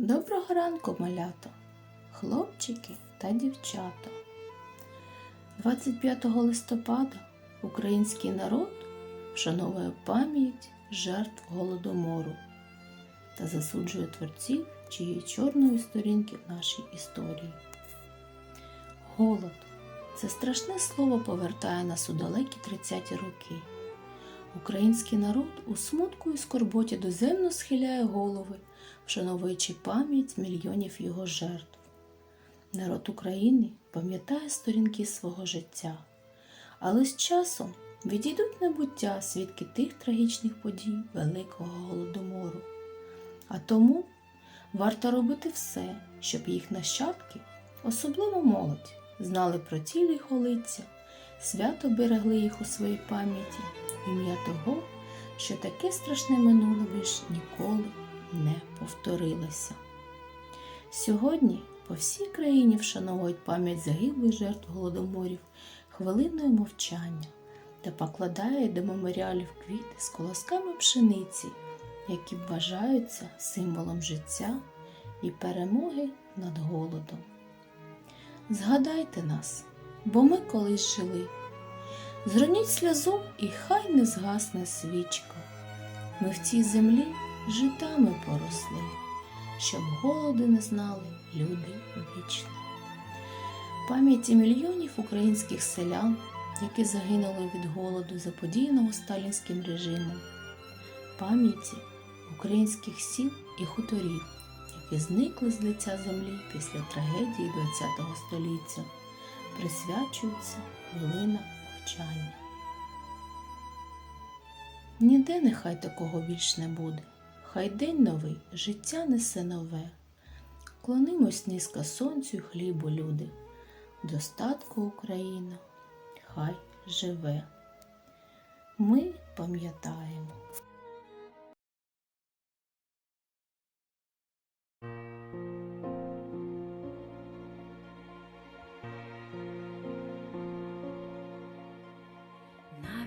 Доброго ранку, малята, хлопчики та дівчата. 25 листопада український народ вшановує пам'ять жертв голодомору та засуджує творців, чиї чорної сторінки в нашій історії. Голод це страшне слово повертає нас у далекі 30-ті роки. Український народ у смутку і скорботі доземно схиляє голови, вшановуючи пам'ять мільйонів його жертв. Народ України пам'ятає сторінки свого життя, але з часом відійдуть небуття свідки тих трагічних подій Великого Голодомору. А тому варто робити все, щоб їх нащадки, особливо молодь, знали про ті лихолиття, свято берегли їх у своїй пам'яті, ім'я того, що таке страшне минуле більш ніколи не повторилося. Сьогодні по всій країні вшановують пам'ять загиблих жертв голодоморів хвилиною мовчання та покладають до меморіалів квіти з колосками пшениці, які вважаються символом життя і перемоги над голодом. Згадайте нас, бо ми колись жили. Зроніть сльозу і хай не згасне свічка. Ми в цій землі житами поросли, щоб голоду не знали люди вічно. Пам'яті мільйонів українських селян, які загинули від голоду заподіяного сталінським режимом, пам'яті українських сіл і хуторів, які зникли з лиця землі після трагедії ХХ століття, присвячується хвилина мовчання. Ніде нехай такого більш не буде. Хай день новий, життя несе нове. Клонимось низько сонцю й хлібу, люди. Достатку Україна, хай живе. Ми пам'ятаємо.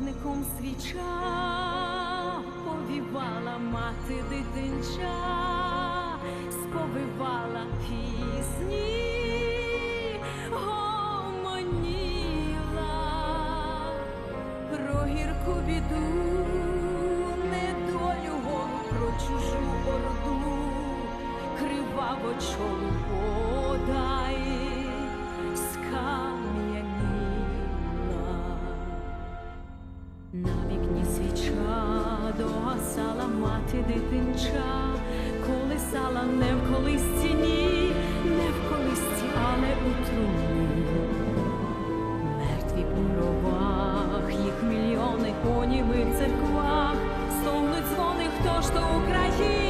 Вогником свіча повівала мати дитинча, сповивала пісні, гомоніла. Про гірку біду, недолю голу, про чужу орду, криваво мати дитинча, колисала не в колисці, ні, не в колисці, але у труні. Мертві по ровах, їх мільйони у німих церквах, стогнуть дзвони, хто ж то Україні,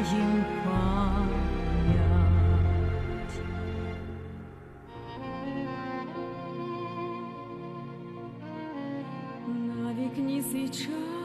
easy try.